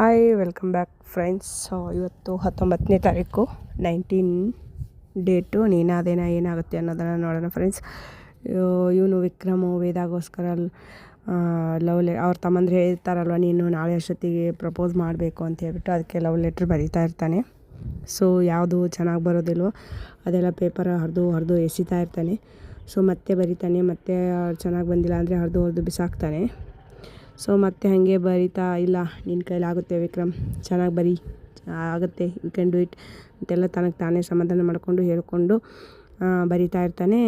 Hi welcome back friends ಇವತ್ತು ಹತ್ತೊಂಬತ್ತನೇ ತಾರೀಕು ನೈನ್ಟೀನ್ ಡೇಟು ನೀನಾದೇನ ಏನಾಗುತ್ತೆ ಅನ್ನೋದನ್ನು ನೋಡೋಣ ಫ್ರೆಂಡ್ಸ್ ಇವನು ವಿಕ್ರಮು, ವೇದಾಗೋಸ್ಕರ ಲವ್ ಲೆ ಅವ್ರ ತಮ್ಮಂದ್ರೆ ಹೇಳ್ತಾರಲ್ವ, ನೀನು ನಾಳೆ ಅಷ್ಟೊತ್ತಿಗೆ ಪ್ರಪೋಸ್ ಮಾಡಬೇಕು ಅಂತ ಹೇಳ್ಬಿಟ್ಟು, ಅದಕ್ಕೆ ಲವ್ ಲೆಟ್ರ್ ಬರೀತಾ ಇರ್ತಾನೆ. ಸೊ ಯಾವುದು ಚೆನ್ನಾಗಿ ಬರೋದಿಲ್ವೋ, ಅದೆಲ್ಲ ಪೇಪರ್ ಹರಿದು ಹರಿದು ಎಸಿತಾ ಇರ್ತಾನೆ. ಸೊ ಮತ್ತೆ ಬರಿತಾನೆ, ಮತ್ತೆ ಚೆನ್ನಾಗಿ ಬಂದಿಲ್ಲ ಅಂದರೆ ಹರಿದು ಹರಿದು ಬಿಸಾಕ್ತಾನೆ. ಸೊ ಮತ್ತೆ ಹಾಗೆ ಬರಿತಾ, ಇಲ್ಲ ನಿನ್ನ ಕೈಲಾಗುತ್ತೆ ವಿಕ್ರಮ್. ಚೆನ್ನಾಗಿ ಬರಿ. ಆಗುತ್ತೆ ಯು ಕ್ಯಾನ್ ಡೂ ಇಟ್ ಅಂತೆಲ್ಲ ತನಗೆ ತಾನೇ ಸಮಾಧಾನ ಮಾಡಿಕೊಂಡು ಹೇಳ್ಕೊಂಡು ಬರಿತಾ ಇರ್ತಾನೆ.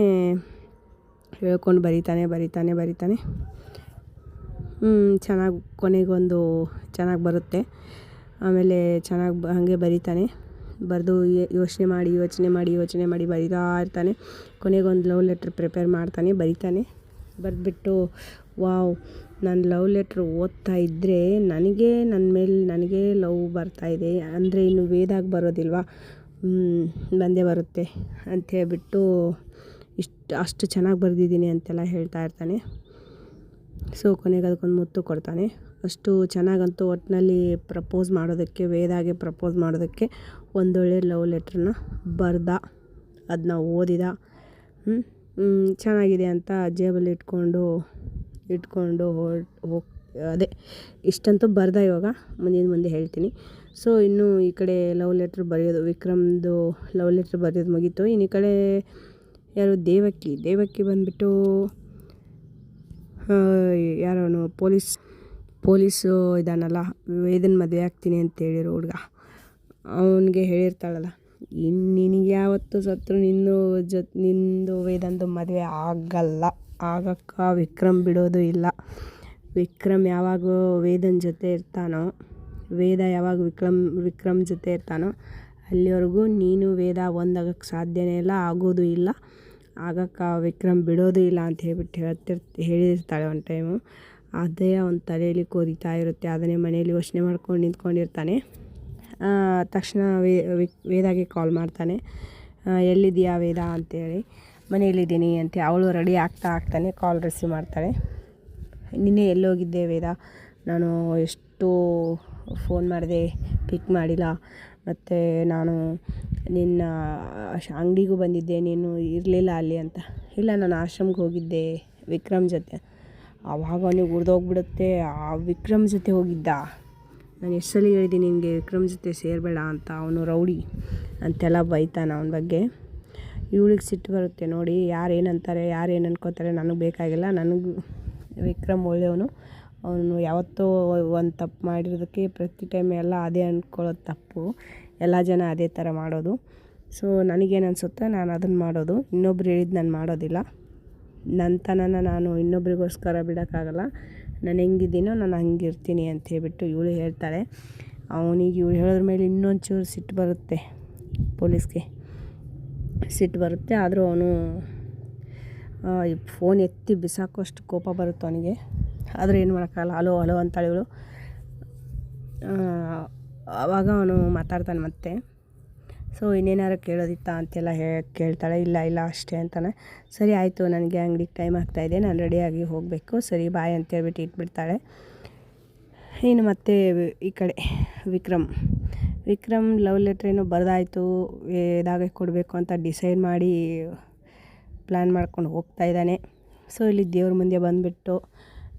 ಹೇಳ್ಕೊಂಡು ಬರಿತಾನೆ ಬರಿತಾನೆ ಬರಿತಾನೆ. ಚೆನ್ನಾಗಿ ಕೊನೆಗೊಂದು ಚೆನ್ನಾಗಿ ಬರುತ್ತೆ. ಆಮೇಲೆ ಚೆನ್ನಾಗಿ ಹಾಗೆ ಬರಿತಾನೆ. ಬರೆದು ಯೋಚನೆ ಮಾಡಿ ಯೋಚನೆ ಮಾಡಿ ಯೋಚನೆ ಮಾಡಿ ಬರಿತಾ ಇರ್ತಾನೆ. ಕೊನೆಗೊಂದು ಲವ್ ಲೆಟ್ರ್ ಪ್ರಿಪೇರ್ ಮಾಡ್ತಾನೆ, ಬರಿತಾನೆ. ಬರೆದ್ಬಿಟ್ಟು ವಾವ್ ನಾನು ಲವ್ ಲೆಟ್ರ್ ಓದ್ತಾ ಇದ್ದರೆ ನನಗೆ ನನ್ನ ಮೇಲೆ ನನಗೆ ಲವ್ ಬರ್ತಾಯಿದೆ ಅಂದರೆ ಇನ್ನು ವೇದಾಗಿ ಬರೋದಿಲ್ವಾ? ಬಂದೇ ಬರುತ್ತೆ ಅಂತ ಹೇಳಿಬಿಟ್ಟು ಇಷ್ಟು, ಅಷ್ಟು ಚೆನ್ನಾಗಿ ಬರೆದಿದ್ದೀನಿ ಅಂತೆಲ್ಲ ಹೇಳ್ತಾ ಇರ್ತಾನೆ. ಸೊ ಕೊನೆಗೆ ಅದಕ್ಕೊಂದು ಮುತ್ತು ಕೊಡ್ತಾನೆ. ಅಷ್ಟು ಚೆನ್ನಾಗಂತೂ ಒಟ್ಟಿನಲ್ಲಿ ಪ್ರಪೋಸ್ ಮಾಡೋದಕ್ಕೆ ವೇದಾಗೆ ಪ್ರಪೋಸ್ ಮಾಡೋದಕ್ಕೆ ಒಂದೊಳ್ಳೆ ಲವ್ ಲೆಟ್ರನ್ನ ಬರೆದ ಅದನ್ನ ಓದಿದ. ಚೆನ್ನಾಗಿದೆ ಅಂತ ಜೇಬಲ್ಲಿ ಇಟ್ಕೊಂಡು ಇಟ್ಕೊಂಡು ಹೋಗಿ ಅದೇ ಇಷ್ಟಂತೂ ಬರ್ದ ಇವಾಗ, ಮುಂದಿನ ಮುಂದೆ ಹೇಳ್ತೀನಿ. ಸೊ ಇನ್ನು ಈ ಕಡೆ ಲವ್ ಲೆಟ್ರ್ ಬರೆಯೋದು, ವಿಕ್ರಮ್ದು ಲವ್ ಲೆಟ್ರ್ ಬರೆಯೋದು ಮುಗೀತು. ಇನ್ನು ಈ ಕಡೆ ಯಾರು, ದೇವಕ್ಕಿ ದೇವಕ್ಕಿ ಬಂದುಬಿಟ್ಟು ಯಾರೋನು ಪೊಲೀಸ್, ಪೊಲೀಸು ಇದಾನಲ್ಲ ವೇದನ್ ಮದುವೆ ಆಗ್ತೀನಿ ಅಂತ ಹೇಳಿರೋ ಹುಡುಗ. ಅವನಿಗೆ ಹೇಳಿರ್ತಾಳಲ್ಲ ಇನ್ನು ನಿನಗೆ ಯಾವತ್ತು ಸತ್ರು ನಿನ್ನೂ ಜೊತೆ ನಿಂದು ವೇದಂದು ಮದುವೆ ಆಗಲ್ಲ. ಆಗಕ್ಕೆ ವಿಕ್ರಮ್ ಬಿಡೋದು ಇಲ್ಲ. ವಿಕ್ರಮ್ ಯಾವಾಗ ವೇದನ ಜೊತೆ ಇರ್ತಾನೋ, ವೇದ ಯಾವಾಗ ವಿಕ್ರಮ್ ವಿಕ್ರಮ್ ಜೊತೆ ಇರ್ತಾನೋ, ಅಲ್ಲಿವರೆಗೂ ನೀನು ವೇದ ಒಂದಾಗಕ್ಕೆ ಸಾಧ್ಯನೇ ಇಲ್ಲ, ಆಗೋದು ಇಲ್ಲ. ಆಗಕ್ಕೆ ವಿಕ್ರಮ್ ಬಿಡೋದು ಇಲ್ಲ ಅಂತ ಹೇಳ್ಬಿಟ್ಟು ಹೇಳ್ತಿರ್, ಹೇಳಿರ್ತಾಳೆ ಒಂದು ಟೈಮು. ಅದೇ ಅವನ ತಲೆಯಲ್ಲಿ ಕೊರಿತಾ ಇರುತ್ತೆ, ಅದನ್ನೇ ಮನೆಯಲ್ಲಿ ಯೋಚನೆ ಮಾಡ್ಕೊಂಡು ನಿಂತ್ಕೊಂಡಿರ್ತಾನೆ. ತಕ್ಷಣ ವೇದಾಗೆ ಕಾಲ್ ಮಾಡ್ತಾನೆ. ಎಲ್ಲಿದೆಯಾ ವೇದ ಅಂತೇಳಿ. ಮನೆಯಲ್ಲಿದ್ದೀನಿ ಅಂತ ಅವಳು ರೆಡಿ ಆಗ್ತಾ ಆಗ್ತಾನೆ ಕಾಲ್ ರಿಸೀವ್ ಮಾಡ್ತಾಳೆ. ನಿನ್ನೆ ಎಲ್ಲೋಗಿದ್ದೆ ವೇದ. ನಾನು ಎಷ್ಟು ಫೋನ್ ಮಾಡಿದೆ ಪಿಕ್ ಮಾಡಿಲ್ಲ. ಮತ್ತು ನಾನು ನಿನ್ನ ಅಂಗಡಿಗೂ ಬಂದಿದ್ದೆ, ನೀನು ಇರಲಿಲ್ಲ ಅಲ್ಲಿ ಅಂತ. ಇಲ್ಲ, ನಾನು ಆಶ್ರಮಕ್ಕೆ ಹೋಗಿದ್ದೆ, ವಿಕ್ರಮ್ ಜೊತೆ. ಆವಾಗ ಅವನಿಗೆ ಉರಿದೋಗ್ಬಿಡುತ್ತೆ. ಆ ವಿಕ್ರಮ್ ಜೊತೆ ಹೋಗಿದ್ದ. ನಾನು ಎಷ್ಟು ಸಲ ಹೇಳಿದ್ದೀನಿ ನಿನಗೆ ವಿಕ್ರಮ್ ಜೊತೆ ಸೇರಬೇಡ ಅಂತ. ಅವನು ರೌಡಿ ಅಂತೆಲ್ಲ ಬೈತಾನೆ ಅವನ ಬಗ್ಗೆ. ಇವಳಿಗೆ ಸಿಟ್ಟು ಬರುತ್ತೆ ನೋಡಿ, ಯಾರು ಏನಂತಾರೆ ಯಾರು ಏನು ಅನ್ಕೋತಾರೆ ನನಗೆ ಬೇಕಾಗಿಲ್ಲ. ನನಗೆ ವಿಕ್ರಮ್ ಒಳ್ಳೆಯವನು. ಅವನು ಯಾವತ್ತೋ ಒಂದು ತಪ್ಪು ಮಾಡಿರೋದಕ್ಕೆ ಪ್ರತಿ ಟೈಮ್ ಎಲ್ಲ ಅದೇ ಅಂದ್ಕೊಳ್ಳೋದು ತಪ್ಪು. ಎಲ್ಲ ಜನ ಅದೇ ಥರ ಮಾಡೋದು. ಸೊ ನನಗೇನು ಅನಿಸುತ್ತೆ ನಾನು ಅದನ್ನು ಮಾಡೋದು. ಇನ್ನೊಬ್ರು ಹೇಳಿದ್ದು ನಾನು ಮಾಡೋದಿಲ್ಲ. ನನ್ನ ತನನ ನಾನು ಇನ್ನೊಬ್ರಿಗೋಸ್ಕರ ಬಿಡೋಕ್ಕಾಗಲ್ಲ. ನಾನು ಹೆಂಗಿದ್ದೀನೋ ನಾನು ಹಂಗಿರ್ತೀನಿ ಅಂತ ಹೇಳ್ಬಿಟ್ಟು ಇವಳು ಹೇಳ್ತಾಳೆ. ಅವನಿಗೆ ಇವಳು ಹೇಳೋದ್ರ ಮೇಲೆ ಇನ್ನೊಂದು ಚೂರು ಸಿಟ್ಟು ಬರುತ್ತೆ ಪೊಲೀಸ್ಗೆ. ಸಿಟ್ಟು ಬರುತ್ತೆ. ಆದರೂ ಅವನು ಫೋನ್ ಎತ್ತಿ ಬಿಸಾಕುವಷ್ಟು ಕೋಪ ಬರುತ್ತೆ ಅವನಿಗೆ. ಆದರೆ ಏನು ಮಾಡೋಕ್ಕಾಗಲ್ಲ. ಹಲೋ ಹಲೋ ಅಂತಾಳೆ ಇವಳು. ಆವಾಗ ಅವನು ಮಾತಾಡ್ತಾನೆ ಮತ್ತೆ. ಸೊ ಇನ್ನೇನಾರು ಕೇಳೋದಿತ್ತಾ? ಅಂತೆಲ್ಲ ಹೇ, ಕೇಳ್ತಾಳೆ. ಇಲ್ಲ ಇಲ್ಲ, ಅಷ್ಟೇ ಅಂತಾನೆ. ಸರಿ, ಆಯಿತು. ನನಗೆ ಅಂಗಡಿಗೆ ಟೈಮ್ ಆಗ್ತಾಯಿದೆ ನಾನು ರೆಡಿಯಾಗಿ ಹೋಗಬೇಕು. ಸರಿ ಬಾಯ್ ಅಂತೇಳ್ಬಿಟ್ಟು ಇಟ್ಬಿಡ್ತಾಳೆ. ಇನ್ನು ಮತ್ತೆ ಈ ಕಡೆ ವಿಕ್ರಮ್. ವಿಕ್ರಮ್ ಲವ್ ಲೆಟ್ರ್ ಏನೋ ಬರೆದಾಯಿತು ಇದಾಗೆ ಕೊಡಬೇಕು ಅಂತ ಡಿಸೈಡ್ ಮಾಡಿ ಪ್ಲ್ಯಾನ್ ಮಾಡ್ಕೊಂಡು ಹೋಗ್ತಾ ಇದ್ದಾನೆ. ಸೊ, ಇಲ್ಲಿ ದೇವ್ರ ಮುಂದೆ ಬಂದುಬಿಟ್ಟು,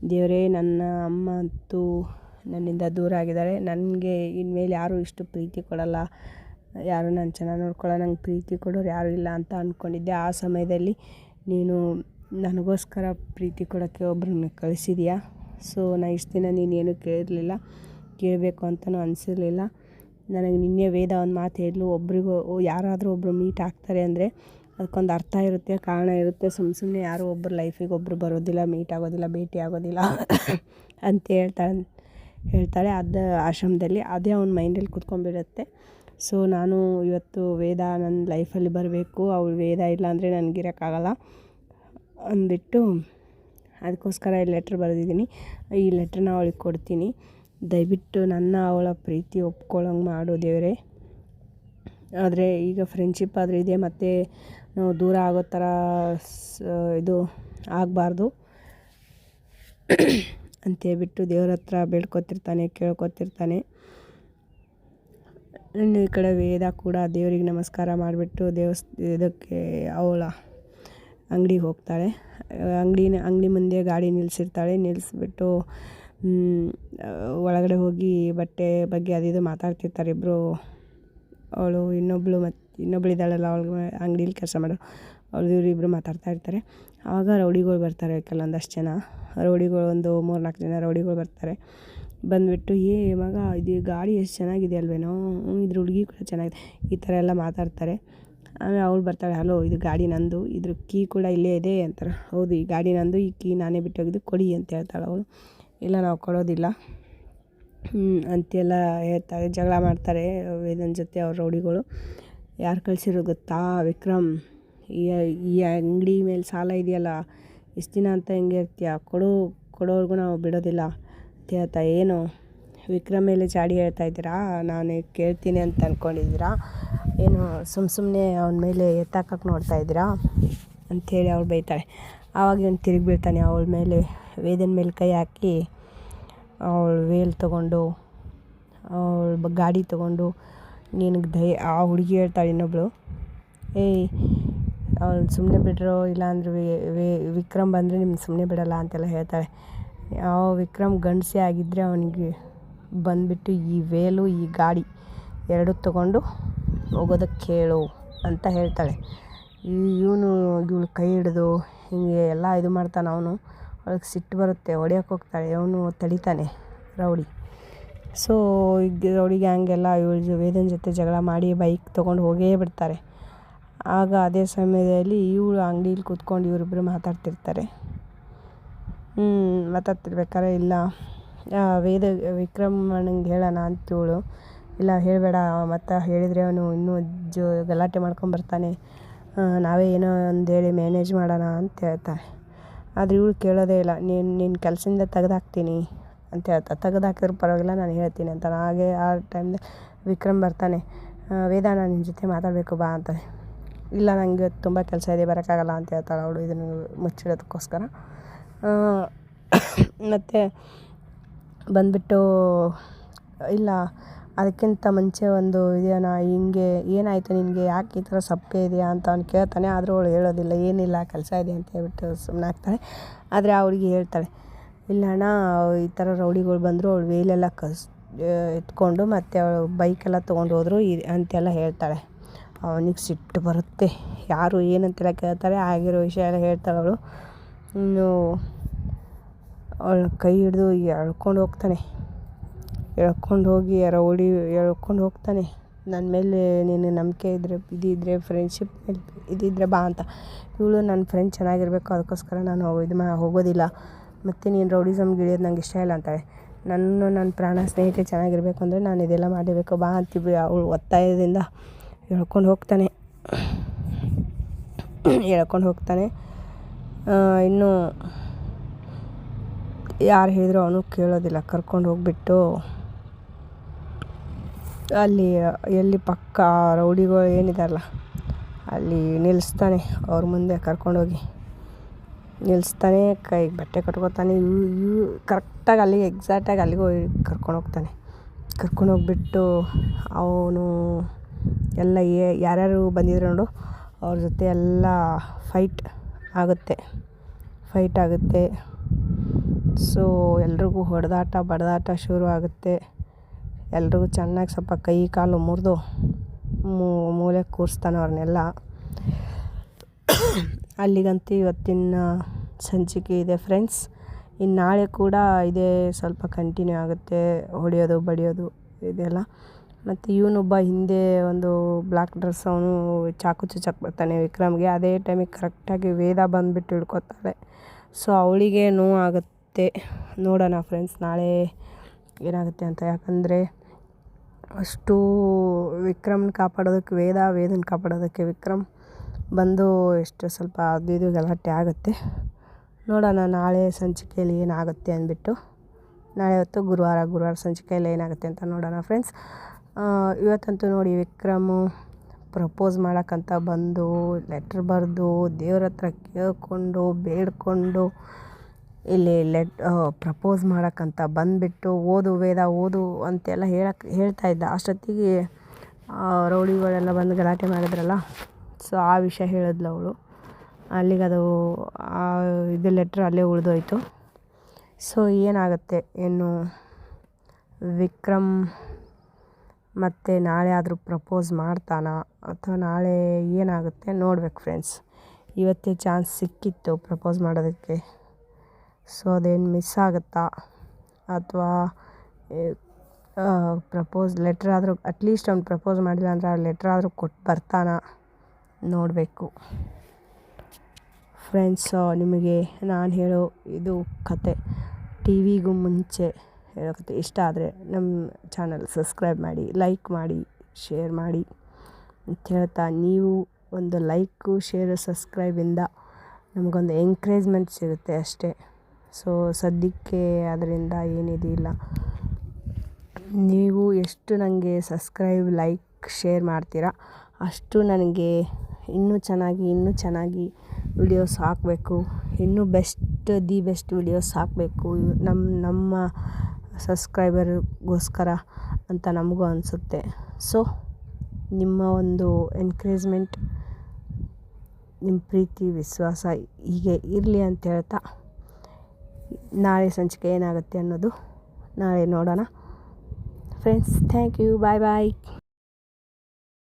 ದೇವರೇ, ನನ್ನ ಅಮ್ಮ ಅಂತೂ ನನ್ನಿಂದ ದೂರ ಆಗಿದ್ದಾರೆ. ನನಗೆ ಇನ್ಮೇಲೆ ಯಾರೂ ಇಷ್ಟು ಪ್ರೀತಿ ಕೊಡಲ್ಲ. ಯಾರು ನಾನು ಚೆನ್ನಾಗಿ ನೋಡ್ಕೊಳ್ಳೋ ನಂಗೆ ಪ್ರೀತಿ ಕೊಡೋರು ಯಾರೂ ಇಲ್ಲ ಅಂತ ಅಂದ್ಕೊಂಡಿದ್ದೆ ಆ ಸಮಯದಲ್ಲಿ ನೀನು ನನಗೋಸ್ಕರ ಪ್ರೀತಿ ಕೊಡೋಕ್ಕೆ ಒಬ್ಬರನ್ನ ಕಳಿಸಿದ್ಯಾ? ಸೊ, ನಾ ಇಷ್ಟು ದಿನ ನೀನು ಏನು ಕೇಳಿರಲಿಲ್ಲ. ಕೇಳಬೇಕು ಅಂತಲೂ ಅನಿಸಿರ್ಲಿಲ್ಲ. ನನಗೆ ನಿನ್ನೆ ವೇದ ಒಂದು ಮಾತು ಹೇಳಲು, ಒಬ್ರಿಗೂ ಯಾರಾದರೂ ಒಬ್ಬರು ಮೀಟ್ ಆಗ್ತಾರೆ ಅಂದರೆ ಅದಕ್ಕೊಂದು ಅರ್ಥ ಇರುತ್ತೆ, ಕಾರಣ ಇರುತ್ತೆ. ಸುಮ್ಮ ಸುಮ್ಮನೆ ಯಾರೂ ಒಬ್ರು ಲೈಫಿಗೆ ಒಬ್ಬರು ಬರೋದಿಲ್ಲ ಮೀಟ್ ಆಗೋದಿಲ್ಲ, ಭೇಟಿ ಆಗೋದಿಲ್ಲ ಅಂತ ಹೇಳ್ತಾಳೆ ಹೇಳ್ತಾಳೆ ಅದು ಆಶ್ರಮದಲ್ಲಿ ಅದೇ ಅವ್ನ ಮೈಂಡಲ್ಲಿ ಕುತ್ಕೊಂಡ್ಬಿಡುತ್ತೆ. ಸೊ ನಾನು ಇವತ್ತು ವೇದ ನನ್ನ ಲೈಫಲ್ಲಿ ಬರಬೇಕು, ಅವಳು ವೇದ ಇಲ್ಲ ಅಂದರೆ ನನಗಿರೋಕ್ಕಾಗಲ್ಲ ಅಂದ್ಬಿಟ್ಟು ಅದಕ್ಕೋಸ್ಕರ ಈ ಲೆಟ್ರ್ ಬರೆದಿದ್ದೀನಿ. ಈ ಲೆಟ್ರನ್ನ ಅವಳಿಗೆ ಕೊಡ್ತೀನಿ. ದಯವಿಟ್ಟು ನನ್ನ ಅವಳ ಪ್ರೀತಿ ಒಪ್ಕೊಳ್ಳೋಂಗೆ ಮಾಡು ದೇವರೇ. ಆದರೆ ಈಗ ಫ್ರೆಂಡ್ಶಿಪ್ ಆದರೆ ಇದೆ, ಮತ್ತು ನಾವು ದೂರ ಆಗೋ ಥರ ಇದು ಆಗಬಾರ್ದು. ಅಂತೇಳ್ಬಿಟ್ಟು ದೇವ್ರ ಹತ್ರ ಬೇಡ್ಕೊತಿರ್ತಾನೆ, ಕೇಳ್ಕೊತಿರ್ತಾನೆ. ಇನ್ನು ಈ ಕಡೆ ವೇದ ಕೂಡ ದೇವರಿಗೆ ನಮಸ್ಕಾರ ಮಾಡಿಬಿಟ್ಟು ದೇವಸ್, ಇದಕ್ಕೆ ಅವಳ ಅಂಗಡಿಗೆ ಹೋಗ್ತಾಳೆ. ಅಂಗಡಿನ, ಅಂಗಡಿ ಮುಂದೆ ಗಾಡಿ ನಿಲ್ಲಿಸಿರ್ತಾಳೆ ನಿಲ್ಲಿಸ್ಬಿಟ್ಟು ಒಳಗಡೆ ಹೋಗಿ ಬಟ್ಟೆ ಬಗ್ಗೆ ಅದು ಇದು ಮಾತಾಡ್ತಿರ್ತಾರೆ ಇಬ್ಬರು ಅವಳು ಇನ್ನೊಬ್ಬಳು ಮತ್ತು ಇನ್ನೊಬ್ಳು ಇದ್ದಾಳಲ್ಲ, ಅವಳಿಗೆ ಅಂಗಡೀಲಿ ಕೆಲಸ ಮಾಡೋ ಅವ್ಳು ಇವ್ರು ಇಬ್ಬರು ಮಾತಾಡ್ತಾ ಇರ್ತಾರೆ. ಆವಾಗ ರೌಡಿಗಳು ಬರ್ತಾರೆ ಕೆಲವೊಂದಷ್ಟು ಜನ. ರೌಡಿಗಳು ಒಂದು ಮೂರು ನಾಲ್ಕು ಜನ ರೌಡಿಗಳು ಬರ್ತಾರೆ. ಬಂದುಬಿಟ್ಟು, ಏ, ಮಗ, ಇದು ಗಾಡಿ ಎಷ್ಟು ಚೆನ್ನಾಗಿದೆ ಅಲ್ವೇನೋ? ಇದ್ರ ಹುಡುಗಿ ಕೂಡ ಚೆನ್ನಾಗಿದೆ. ಈ ಥರ ಎಲ್ಲ ಮಾತಾಡ್ತಾರೆ. ಆಮೇಲೆ ಅವಳು ಬರ್ತಾಳೆ, ಹಲೋ, ಇದು ಗಾಡಿ ನಂದು, ಇದ್ರ ಕೀ ಕೂಡ ಇಲ್ಲೇ ಇದೆ. ಅಂತಾರೆ. ಹೌದು, ಈ ಗಾಡಿ ನಂದು, ಈ ಕೀ ನಾನೇ ಬಿಟ್ಟು ಹೋಗಿದ್ದು ಕೊಡಿ ಅಂತ ಹೇಳ್ತಾಳೆ ಅವಳು. ಇಲ್ಲ, ನಾವು ಕೊಡೋದಿಲ್ಲ. ಅಂತೆಲ್ಲ ಹೇಳ್ತಾರೆ, ಜಗಳ ಮಾಡ್ತಾರೆ ವೇದನ್ ಜೊತೆ ಅವ್ರ ರೌಡಿಗಳು ಯಾರು ಕಳಿಸಿರೋ ಗೊತ್ತಾ? ವಿಕ್ರಮ್, ಈ ಈ ಅಂಗಡಿ ಮೇಲೆ ಸಾಲ ಇದೆಯಲ್ಲ ಎಷ್ಟು ದಿನ ಅಂತ ಹೆಂಗೆ ಇರ್ತೀಯ? ಕೊಡು ಕೊಡೋವರೆಗೂ ನಾವು ಬಿಡೋದಿಲ್ಲ ಅಂತ ಹೇಳ್ತಾ, ಏನು? ವಿಕ್ರಮ್ ಮೇಲೆ ಜಾಡಿ ಹೇಳ್ತಾ ಇದ್ದೀರಾ? ನಾನು ಕೇಳ್ತೀನಿ ಅಂತ ಅಂದ್ಕೊಂಡಿದ್ದೀರಾ ಏನು ಸುಮ್ಮ ಸುಮ್ಮನೆ ಅವನ ಮೇಲೆ ಎತ್ತಾಕಕ್ಕೆ ನೋಡ್ತಾ ಇದ್ದೀರಾ? ಅಂಥೇಳಿ ಅವ್ಳು ಬೈತಾಳೆ. ಆವಾಗ ಇವನು ತಿರುಗಿ ಬೀಳ್ತಾನೆ ಅವಳ ಮೇಲೆ. ವೇದನ ಮೇಲೆ ಕೈ ಹಾಕಿ ಅವಳು ವೇಲ್ ತೊಗೊಂಡು, ಅವಳ ಗಾಡಿ ತೊಗೊಂಡು, ನಿನಗೆ ದಯ, ಆ ಹುಡುಗಿ ಹೇಳ್ತಾಳೆ ಇನ್ನೊಬ್ಬಳು ಏಯ್ ಅವ್ಳು ಸುಮ್ಮನೆ ಬಿಡ್ರೋ ಇಲ್ಲಾಂದ್ರೆ ವಿಕ್ರಮ್ ಬಂದರೆ ನಿಮ್ಗೆ ಸುಮ್ಮನೆ ಬಿಡಲ್ಲ ಅಂತೆಲ್ಲ ಹೇಳ್ತಾಳೆ. ಯಾವ ವಿಕ್ರಮ್ ಗಂಡಸಿ ಆಗಿದ್ದರೆ ಅವನಿಗೆ ಬಂದುಬಿಟ್ಟು ಈ ವೇಲು, ಈ ಗಾಡಿ ಎರಡು ತೊಗೊಂಡು ಹೋಗೋದಕ್ಕೆ ಹೇಳು ಅಂತ ಹೇಳ್ತಾಳೆ. ಇವನು, ಇವಳು ಕೈ ಹಿಡಿದು ಹೀಗೆ ಎಲ್ಲ ಇದು ಮಾಡ್ತಾನೆ ಅವನು. ಅವಳಿಗೆ ಸಿಟ್ಟು ಬರುತ್ತೆ, ಹೊಡಿಯೋಕೆ ಹೋಗ್ತಾಳೆ, ಅವನು ತಡಿತಾನೆ ರೌಡಿ. ಸೊ ಈಗ ರೌಡಿ ಗ್ಯಾಂಗೆಲ್ಲ ಇವಳು ವೇದನ ಜೊತೆ ಜಗಳ ಮಾಡಿ ಬೈಕ್ ತೊಗೊಂಡು ಹೋಗೇ ಬಿಡ್ತಾರೆ. ಆಗ ಅದೇ ಸಮಯದಲ್ಲಿ ಇವಳು ಅಂಗಡೀಲಿ ಕೂತ್ಕೊಂಡು ಇವರಿಬ್ಬರು ಮಾತಾಡ್ತಿರ್ತಾರೆ. ಮಾತಾಡ್ತಿರ್ಬೇಕಾದ್ರೆ ಇಲ್ಲ. ವೇದ ವಿಕ್ರಮ್ ಅಣ್ಣಂಗೆ ಹೇಳೋಣ ಅಂತ ಇವಳು ಇಲ್ಲ, ಹೇಳಬೇಡ, ಮತ್ತೆ ಹೇಳಿದರೆ ಅವನು ಇನ್ನೂ ಜೋ, ಗಲಾಟೆ ಮಾಡ್ಕೊಂಬರ್ತಾನೆ ನಾವೇ ಏನೋ ಒಂದು ಹೇಳಿ ಮ್ಯಾನೇಜ್ ಮಾಡೋಣ ಅಂತ ಹೇಳ್ತಾರೆ. ಆದರೆ ಇವಳು ಕೇಳೋದೇ ಇಲ್ಲ, ನೀನು ನಿನ್ನ ಕೆಲಸದಿಂದ ತೆಗ್ದಾಕ್ತೀನಿ. ಅಂತ ಹೇಳ್ತಾ ತೆಗ್ದು ಹಾಕಿದ್ರು ಪರವಾಗಿಲ್ಲ, ನಾನು ಹೇಳ್ತೀನಿ. ಅಂತ ಹಾಗೆ ಆ ಟೈಮ್ದಾಗ ವಿಕ್ರಮ್ ಬರ್ತಾನೆ ವೇದ, ನಾನು ನಿನ್ನ ಜೊತೆ ಮಾತಾಡಬೇಕು, ಬಾ ಅಂತ. ಇಲ್ಲ ನನಗೆ ತುಂಬ ಕೆಲಸ ಇದೆ, ಬರೋಕ್ಕಾಗಲ್ಲ ಅಂತ ಹೇಳ್ತಾಳೆ ಅವಳು, ಇದನ್ನು ಮುಚ್ಚಿಡೋದಕ್ಕೋಸ್ಕರ. ಮತ್ತು ಬಂದುಬಿಟ್ಟು, ಇಲ್ಲ ಅದಕ್ಕಿಂತ ಮುಂಚೆ ಒಂದು ಇದೆಯಾ ಹಿಂಗೆ ಏನಾಯಿತು ನಿನಗೆ, ಯಾಕೆ ಈ ಥರ ಸಪ್ಪೆ ಇದೆಯಾ ಅಂತ ಅವ್ನು ಕೇಳ್ತಾನೆ, ಆದರೂ ಅವಳು ಹೇಳೋದಿಲ್ಲ, ಏನಿಲ್ಲ, ಕೆಲಸ ಇದೆ ಅಂತ ಹೇಳ್ಬಿಟ್ಟು ಸುಮ್ಮನಾಗ್ತಾಳೆ ಆದರೆ ಆ ಹೇಳ್ತಾಳೆ, ಇಲ್ಲ ಅಣ್ಣ, ಈ ಥರ ರೌಡಿಗಳು ಬಂದರು ಅವಳು ವೇಲೆಲ್ಲ ಕಸ್, ಎತ್ಕೊಂಡು ಮತ್ತು ಅವಳು ಬೈಕೆಲ್ಲ ತೊಗೊಂಡು ಹೋದರು ಈ ಅಂತೆಲ್ಲ ಹೇಳ್ತಾಳೆ. ಅವನಿಗೆ ಸಿಟ್ಟು ಬರುತ್ತೆ, ಯಾರು ಏನಂತೆಲ್ಲ ಕೇಳ್ತಾರೆ, ಆಗಿರೋ ವಿಷಯ ಎಲ್ಲ ಹೇಳ್ತಾಳೆ ಅವಳು. ಇನ್ನು ಅವಳ ಕೈ ಹಿಡಿದು ಎಳ್ಕೊಂಡು ಹೋಗ್ತಾನೆ. ಎಳ್ಕೊಂಡು ಹೋಗಿ ರೌಡಿ ಎಳ್ಕೊಂಡು ಹೋಗ್ತಾನೆ. ನನ್ನ ಮೇಲೆ ನೀನು ನಂಬಿಕೆ ಇದ್ದರೆ ಇದಿದ್ದರೆ ಫ್ರೆಂಡ್ಶಿಪ್ ಮೇಲೆ ಇದಿದ್ದರೆ ಬಾ ಅಂತ. ಇವಳು ನನ್ನ ಫ್ರೆಂಡ್ ಚೆನ್ನಾಗಿರಬೇಕು, ಅದಕ್ಕೋಸ್ಕರ ನಾನು ಇದು ಮಾ, ಹೋಗೋದಿಲ್ಲ. ಮತ್ತು ನೀನು ರೌಡಿಸಮ್ ಗಿಳಿಯೋದು ನಂಗೆ ಇಷ್ಟ ಇಲ್ಲ ಅಂತಾಳೆ. ನನ್ನ ನನ್ನ ಪ್ರಾಣ ಸ್ನೇಹಿತೆ ಚೆನ್ನಾಗಿರಬೇಕು ಅಂದರೆ ನಾನು ಇದೆಲ್ಲ ಮಾಡಬೇಕು ಬಾ ಅಂತೀವಿ ಅವಳು ಒತ್ತಾಯದಿಂದ ಹೇಳ್ಕೊಂಡು ಹೋಗ್ತಾನೆ. ಹೇಳ್ಕೊಂಡು ಹೋಗ್ತಾನೆ. ಇನ್ನು ಯಾರು ಹೇಳಿದ್ರು ಅವನು ಕೇಳೋದಿಲ್ಲ, ಕರ್ಕೊಂಡು ಹೋಗ್ಬಿಟ್ಟು ಅಲ್ಲಿ, ಎಲ್ಲಿ ಪಕ್ಕ ರೌಡಿಗಳು ಏನಿದಾರಲ್ಲ, ಅಲ್ಲಿ ನಿಲ್ಲಿಸ್ತಾನೆ ಅವ್ರ ಮುಂದೆ ಕರ್ಕೊಂಡೋಗಿ ನಿಲ್ಲಿಸ್ತಾನೆ ಕೈಗೆ ಬಟ್ಟೆ ಕಟ್ಕೊತಾನೆ. ಇವು ಇವು ಕರೆಕ್ಟಾಗಿ ಅಲ್ಲಿಗೆ, ಎಕ್ಸಾಕ್ಟಾಗಿ ಅಲ್ಲಿಗೆ ಹೋಗಿ ಕರ್ಕೊಂಡು ಹೋಗ್ತಾನೆ ಕರ್ಕೊಂಡು ಹೋಗ್ಬಿಟ್ಟು ಅವನು ಎಲ್ಲ ಯಾರ್ಯಾರು ಬಂದಿದ್ರು ನೋಡು, ಅವ್ರ ಜೊತೆ ಎಲ್ಲ ಫೈಟ್ ಆಗುತ್ತೆ. ಫೈಟ್ ಆಗುತ್ತೆ. ಸೊ ಎಲ್ರಿಗೂ ಹೊಡೆದಾಟ, ಬಡದಾಟ ಶುರು ಆಗುತ್ತೆ. ಎಲ್ರಿಗೂ ಚೆನ್ನಾಗಿ ಸ್ವಲ್ಪ ಕೈ ಕಾಲು ಮುರಿದು ಮೂಲೆ ಕೂರಿಸ್ತಾನೆ ಅವ್ರನ್ನೆಲ್ಲ. ಅಲ್ಲಿಗಂತೂ ಇವತ್ತಿನ ಸಂಚಿಕೆ ಇದೆ ಫ್ರೆಂಡ್ಸ್. ಇನ್ನು ನಾಳೆ ಕೂಡ ಇದೇ ಸ್ವಲ್ಪ ಕಂಟಿನ್ಯೂ ಆಗುತ್ತೆ, ಹೊಡೆಯೋದು, ಬಡಿಯೋದು ಇದೆಲ್ಲ. ಮತ್ತು ಇವನೊಬ್ಬ ಹಿಂದೆ ಒಂದು ಬ್ಲ್ಯಾಕ್ ಡ್ರೆಸ್ ಅವನು ಚಾಕು ಚುಚಕ್ ಬರ್ತಾನೆ ವಿಕ್ರಮ್ಗೆ. ಅದೇ ಟೈಮಿಗೆ ಕರೆಕ್ಟಾಗಿ ವೇದ ಬಂದುಬಿಟ್ಟು ಹಿಡ್ಕೊತಾಳೆ. ಸೊ ಅವಳಿಗೆ ನೋವಾಗುತ್ತೆ. ನೋಡೋಣ ಫ್ರೆಂಡ್ಸ್, ನಾಳೆ ಏನಾಗುತ್ತೆ ಅಂತ. ಯಾಕಂದರೆ ಅಷ್ಟು ವಿಕ್ರಮ್ನ ಕಾಪಾಡೋದಕ್ಕೆ, ವೇದ, ವೇದನ ಕಾಪಾಡೋದಕ್ಕೆ ವಿಕ್ರಮ್ ಬಂದು ಎಷ್ಟು ಸ್ವಲ್ಪ ಅದು ಇದು ಗಲಾಟೆ ಆಗುತ್ತೆ. ನೋಡೋಣ, ನಾಳೆ ಸಂಚಿಕೆಯಲ್ಲಿ ಏನಾಗುತ್ತೆ ಅಂದ್ಬಿಟ್ಟು. ನಾಳೆ ಹೊತ್ತು ಗುರುವಾರ ಗುರುವಾರ ಸಂಚಿಕೆಯಲ್ಲಿ ಏನಾಗುತ್ತೆ ಅಂತ ನೋಡೋಣ ಫ್ರೆಂಡ್ಸ್. ಇವತ್ತಂತೂ ನೋಡಿ ವಿಕ್ರಮು ಪ್ರಪೋಸ್ ಮಾಡೋಕ್ಕಂತ ಬಂದು, ಲೆಟ್ರ್ ಬರೆದು, ದೇವ್ರ ಹತ್ರ ಕೇಳಿಕೊಂಡು, ಬೇಡಿಕೊಂಡು ಇಲ್ಲಿ ಲೆಟ್ ಪ್ರಪೋಸ್ ಮಾಡೋಕ್ಕಂತ ಬಂದುಬಿಟ್ಟು ಓದು ವೇದ, ಓದು ಅಂತೆಲ್ಲ ಹೇಳಕ್ಕೆ ಹೇಳ್ತಾ ಇದ್ದ. ಅಷ್ಟೊತ್ತಿಗೆ ರೌಡಿಗಳೆಲ್ಲ ಬಂದು ಗಲಾಟೆ ಮಾಡಿದ್ರಲ್ಲ? ಸೊ ಆ ವಿಷಯ ಹೇಳಿದ್ಲು ಅವಳು. ಅಲ್ಲಿಗೆ ಅದು ಇದು ಲೆಟ್ರ್ ಅಲ್ಲೇ ಉಳಿದೋಯ್ತು. ಸೊ ಏನಾಗುತ್ತೆ ಏನು? ವಿಕ್ರಮ್ ಮತ್ತು ನಾಳೆ ಆದರೂ ಪ್ರಪೋಸ್ ಮಾಡ್ತಾನಾ? ಅಥವಾ ನಾಳೆ ಏನಾಗುತ್ತೆ? ನೋಡ್ಬೇಕು ಫ್ರೆಂಡ್ಸ್ ಇವತ್ತೇ ಚಾನ್ಸ್ ಸಿಕ್ಕಿತ್ತು ಪ್ರಪೋಸ್ ಮಾಡೋದಕ್ಕೆ. ಸೊ ಅದೇನು ಮಿಸ್ ಆಗುತ್ತಾ? ಅಥವಾ ಪ್ರಪೋಸ್, ಲೆಟ್ರ್ ಆದರೂ ಅಟ್ಲೀಸ್ಟ್ ಅವ್ನು ಪ್ರಪೋಸ್ ಮಾಡಿಲ್ಲ ಅಂದರೆ ಆ ಲೆಟ್ರ್ ಆದರೂ ಕೊಟ್ಟು ಬರ್ತಾನ ನೋಡಬೇಕು. ಫ್ರೆಂಡ್ಸ್ ನಿಮಗೆ ನಾನು ಹೇಳೋ ಇದು ಕತೆ, ಟಿ ವಿಗೂ ಮುಂಚೆ ಹೇಳೋ ಕತೆ ಇಷ್ಟ ಆದರೆ ನಮ್ಮ ಚಾನಲ್ ಸಬ್ಸ್ಕ್ರೈಬ್ ಮಾಡಿ, ಲೈಕ್ ಮಾಡಿ, ಶೇರ್ ಮಾಡಿ ಅಂತ ಹೇಳ್ತಾ, ನೀವು ಒಂದು ಲೈಕು, ಶೇರು, ಸಬ್ಸ್ಕ್ರೈಬಿಂದ ನಮಗೊಂದು ಎಂಕ್ರೇಜ್ಮೆಂಟ್ ಸಿಗುತ್ತೆ ಅಷ್ಟೇ. ಸೊ ಸದ್ಯಕ್ಕೆ ಅದರಿಂದ ಏನಿದಿಲ್ಲ. ನೀವು ಎಷ್ಟು ನನಗೆ ಸಬ್ಸ್ಕ್ರೈಬ್ ಲೈಕ್ ಶೇರ್ ಮಾಡ್ತೀರಾ, ಅಷ್ಟು ನನಗೆ ಇನ್ನೂ ಚೆನ್ನಾಗಿ ಇನ್ನೂ ಚೆನ್ನಾಗಿ ವಿಡಿಯೋಸ್ ಹಾಕಬೇಕು. ಇನ್ನೂ ಬೆಸ್ಟ್ ದಿ ಬೆಸ್ಟ್ ವಿಡಿಯೋಸ್ ಹಾಕಬೇಕು. ನಮ್ಮ ನಮ್ಮ ಸಬ್ಸ್ಕ್ರೈಬರ್ಗೋಸ್ಕರ ಅಂತ ನಮಗೂ ಅನಿಸುತ್ತೆ. ಸೊ ನಿಮ್ಮ ಒಂದು ಎನ್ಕರೇಜ್ಮೆಂಟ್ ನಿಮ್ಮ ಪ್ರೀತಿ, ವಿಶ್ವಾಸ ಹೀಗೆ ಇರಲಿ ಅಂತ ಹೇಳ್ತಾ ನಾಳೆ ಸಂಚಿಕೆ ಏನಾಗುತ್ತೆ ಅನ್ನೋದು ನಾಳೆ ನೋಡೋಣ. Friends thank you bye bye